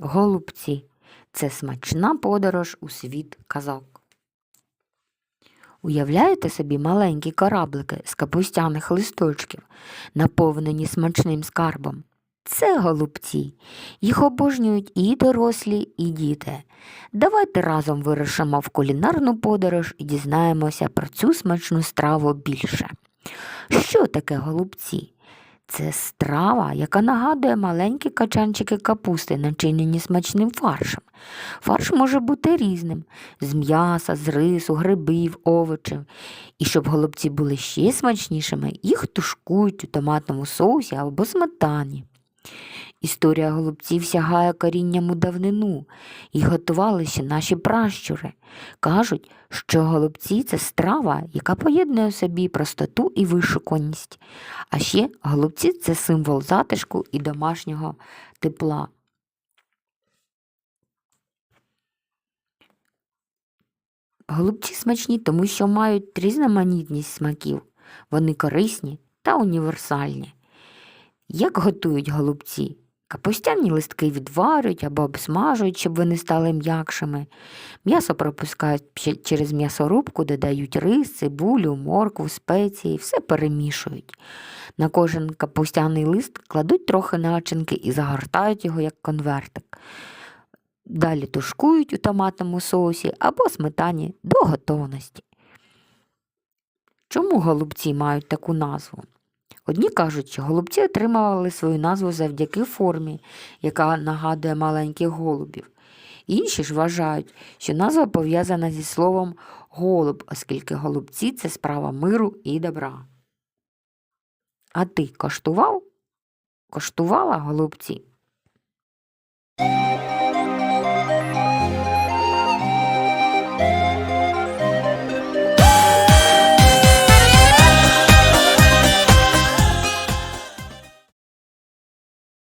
Голубці це смачна подорож у світ казок. Уявляєте собі маленькі кораблики з капустяних листочків, наповнені смачним скарбом? Це голубці. Їх обожнюють і дорослі, і діти. Давайте разом вирушимо в кулінарну подорож і дізнаємося про цю смачну страву більше. Що таке голубці? Це страва, яка нагадує маленькі качанчики капусти, начинені смачним фаршем. Фарш може бути різним з м'яса, з рису, грибів, овочів. І щоб голубці були ще смачнішими, їх тушкують у томатному соусі або сметані. Історія голубців сягає корінням у давнину, і готували ще наші пращури. Кажуть, що голубці це страва, яка поєднує в собі простоту і вишуканість. А ще голубці це символ затишку і домашнього тепла. Голубці смачні, тому що мають різноманітність смаків. Вони корисні та універсальні. Як готують голубці? Капустяні листки відварюють або обсмажують, щоб вони стали м'якшими. М'ясо пропускають через м'ясорубку, додають рис, цибулю, моркву, спеції, все перемішують. На кожен капустяний лист кладуть трохи начинки і загортають його як конвертик. Далі тушкують у томатному соусі або сметані до готовності. Чому голубці мають таку назву? Одні кажуть, голубці отримували свою назву завдяки формі, яка нагадує маленьких голубів. Інші ж вважають, що назва пов'язана зі словом голуб, оскільки голубці це справа миру і добра. А ти коштував? Коштувала голубці?